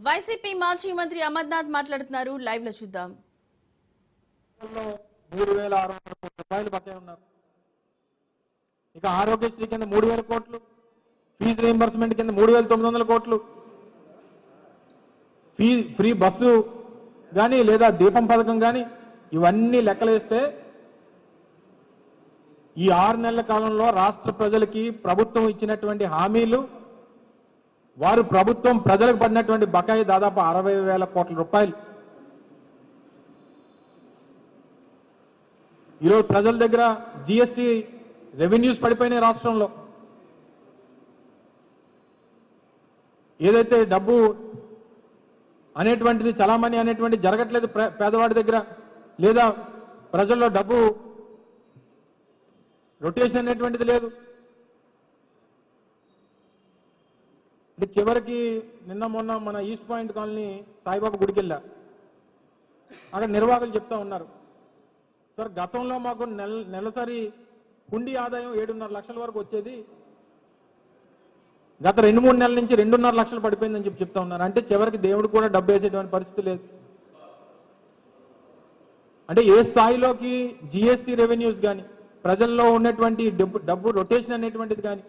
YCP మాజీ మంత్రి అమర్నాథ్ మాట్లాడుతున్నారు. లైవ్లో చూద్దాం. మూడు వేల ఆరు వందల కోట్ల రూపాయలు ఉన్నారు. ఇక ఆరోగ్యశ్రీ కింద మూడు వేల కోట్లు ఫీజు రీంబర్స్మెంట్ కింద మూడు వేల తొమ్మిది వందల కోట్లు. ఫీ ఫ్రీ బస్సు కానీ లేదా దీపం పథకం కానీ ఇవన్నీ లెక్కలేస్తే ఈ ఆరు నెలల కాలంలో రాష్ట్ర ప్రజలకి ప్రభుత్వం ఇచ్చినటువంటి హామీలు వారు ప్రభుత్వం ప్రజలకు పడినటువంటి బకాయి దాదాపు అరవై వేల కోట్ల రూపాయలు. ఈరోజు ప్రజల దగ్గర జిఎస్టీ రెవెన్యూస్ పడిపోయినాయి రాష్ట్రంలో. ఏదైతే డబ్బు అనేటువంటిది చలామణి అనేటువంటి జరగట్లేదు పేదవాడి దగ్గర లేదా ప్రజల్లో డబ్బు రొటేషన్ అనేటువంటిది లేదు. అంటే చివరికి నిన్న మొన్న మన ఈస్ట్ పాయింట్ కాలనీ సాయిబాబా గుడికి వెళ్ళా. అక్కడ నిర్వాహకులు చెప్తా ఉన్నారు. సార్ గతంలో మాకు నెల నెలసరి హుండీ ఆదాయం ఏడున్నర లక్షల వరకు వచ్చేది. గత రెండు మూడు నెలల నుంచి రెండున్నర లక్షలు పడిపోయిందని చెప్పి చెప్తా ఉన్నారు. అంటే చివరికి దేవుడు కూడా డబ్బు వేసేటువంటి పరిస్థితి లేదు. అంటే ఏ స్థాయిలోకి జిఎస్టీ రెవెన్యూస్ కానీ ప్రజల్లో ఉన్నటువంటి డబ్బు డబ్బు రొటేషన్ అనేటువంటిది కానీ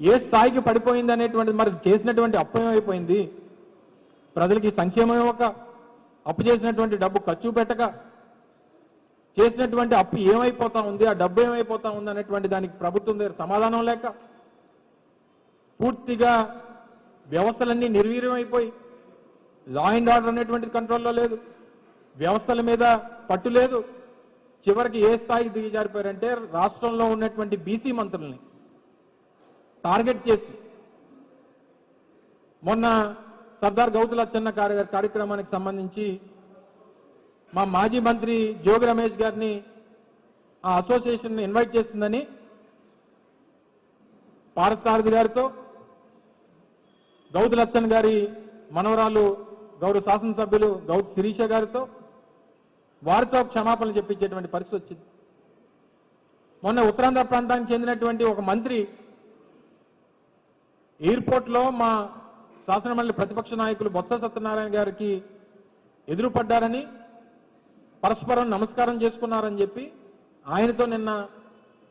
ఏ స్థాయికి పడిపోయింది అనేటువంటిది మరి చేసినటువంటి అప్పు ఏమైపోయింది ప్రజలకి సంక్షేమం ఒక అప్పు చేసినటువంటి డబ్బు ఖర్చు పెట్టక చేసినటువంటి అప్పు ఏమైపోతా ఉంది ఆ డబ్బు ఏమైపోతా ఉంది అనేటువంటి దానికి ప్రభుత్వం దగ్గర సమాధానం లేక పూర్తిగా వ్యవస్థలన్నీ నిర్వీర్యమైపోయి లా అండ్ ఆర్డర్ అనేటువంటిది కంట్రోల్లో లేదు వ్యవస్థల మీద పట్టు లేదు. చివరికి ఏ స్థాయికి దిగజారిపోయారంటే రాష్ట్రంలో ఉన్నటువంటి బీసీ మంత్రుల్ని. టార్గెట్ చేసి. మొన్న సర్దార్ గౌతుల అచ్చన్న కార్యక్రమానికి సంబంధించి మా మాజీ మంత్రి జోగి రమేష్ గారిని ఆ అసోసియేషన్ ఇన్వైట్ చేస్తుందని పారసారథి గారితో గౌతు లచ్చన్ గారి మనవరాలు గౌరవ శాసనసభ్యులు గౌతు శిరీష గారితో వారితో క్షమాపణలు చెప్పించేటువంటి పరిస్థితి వచ్చింది. మొన్న ఉత్తరాంధ్ర ప్రాంతానికి చెందినటువంటి ఒక మంత్రి ఎయిర్పోర్ట్లో మా శాసనమండలి ప్రతిపక్ష నాయకులు బొత్స సత్యనారాయణ గారికి ఎదురుపడ్డారని పరస్పరం నమస్కారం చేసుకున్నారని చెప్పి ఆయనతో నిన్న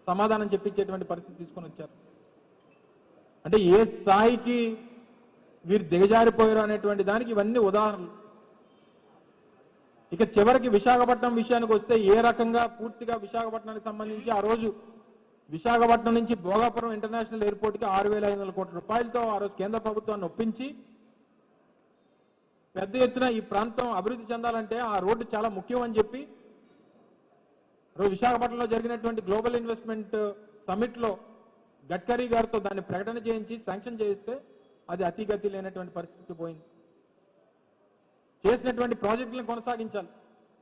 సమాధానం చెప్పించేటువంటి పరిస్థితి తీసుకొని వచ్చారు. అంటే ఏ స్థాయికి వీరు దిగజారిపోయారు అనేటువంటి దానికి ఇవన్నీ ఉదాహరణలు. ఇక చివరికి విశాఖపట్నం విషయానికి వస్తే ఏ రకంగా పూర్తిగా విశాఖపట్నానికి సంబంధించి ఆ రోజు విశాఖపట్నం నుంచి భోగాపురం ఇంటర్నేషనల్ ఎయిర్పోర్ట్కి ఆరు వేల ఐదు వందల కోట్ల రూపాయలతో ఆ రోజు కేంద్ర ప్రభుత్వాన్ని ఒప్పించి పెద్ద ఎత్తున ఈ ప్రాంతం అభివృద్ధి చెందాలంటే ఆ రోడ్డు చాలా ముఖ్యం అని చెప్పి విశాఖపట్నంలో జరిగినటువంటి గ్లోబల్ ఇన్వెస్ట్మెంట్ సమిట్లో గడ్కరీ గారితో దాన్ని ప్రకటన చేయించి శాంక్షన్ చేయిస్తే అది అతిగతి లేనటువంటి పరిస్థితికి పోయింది. చేసినటువంటి ప్రాజెక్టులను కొనసాగించాలి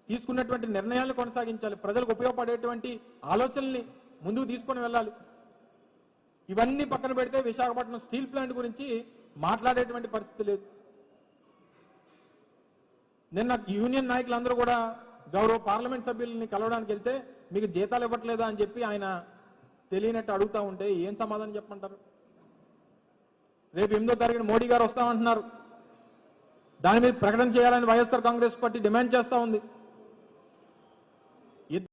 తీసుకున్నటువంటి నిర్ణయాలను కొనసాగించాలి ప్రజలకు ఉపయోగపడేటువంటి ఆలోచనల్ని ముందుకు తీసుకొని వెళ్ళాలి. ఇవన్నీ పక్కన పెడితే విశాఖపట్నం స్టీల్ ప్లాంట్ గురించి మాట్లాడేటువంటి పరిస్థితి లేదు. నిన్న యూనియన్ నాయకులందరూ కూడా గౌరవ పార్లమెంట్ సభ్యుల్ని కలవడానికి వెళ్తే మీకు జీతాలు ఇవ్వట్లేదా అని చెప్పి ఆయన తెలియనట్టు అడుగుతా ఉంటే ఏం సమాధానం చెప్పమంటారు? రేపు ఎనిమిదో తారీఖున మోడీ గారు వస్తామంటున్నారు. దాని మీద ప్రకటన చేయాలని వైఎస్ఆర్ కాంగ్రెస్ పార్టీ డిమాండ్ చేస్తూ ఉంది.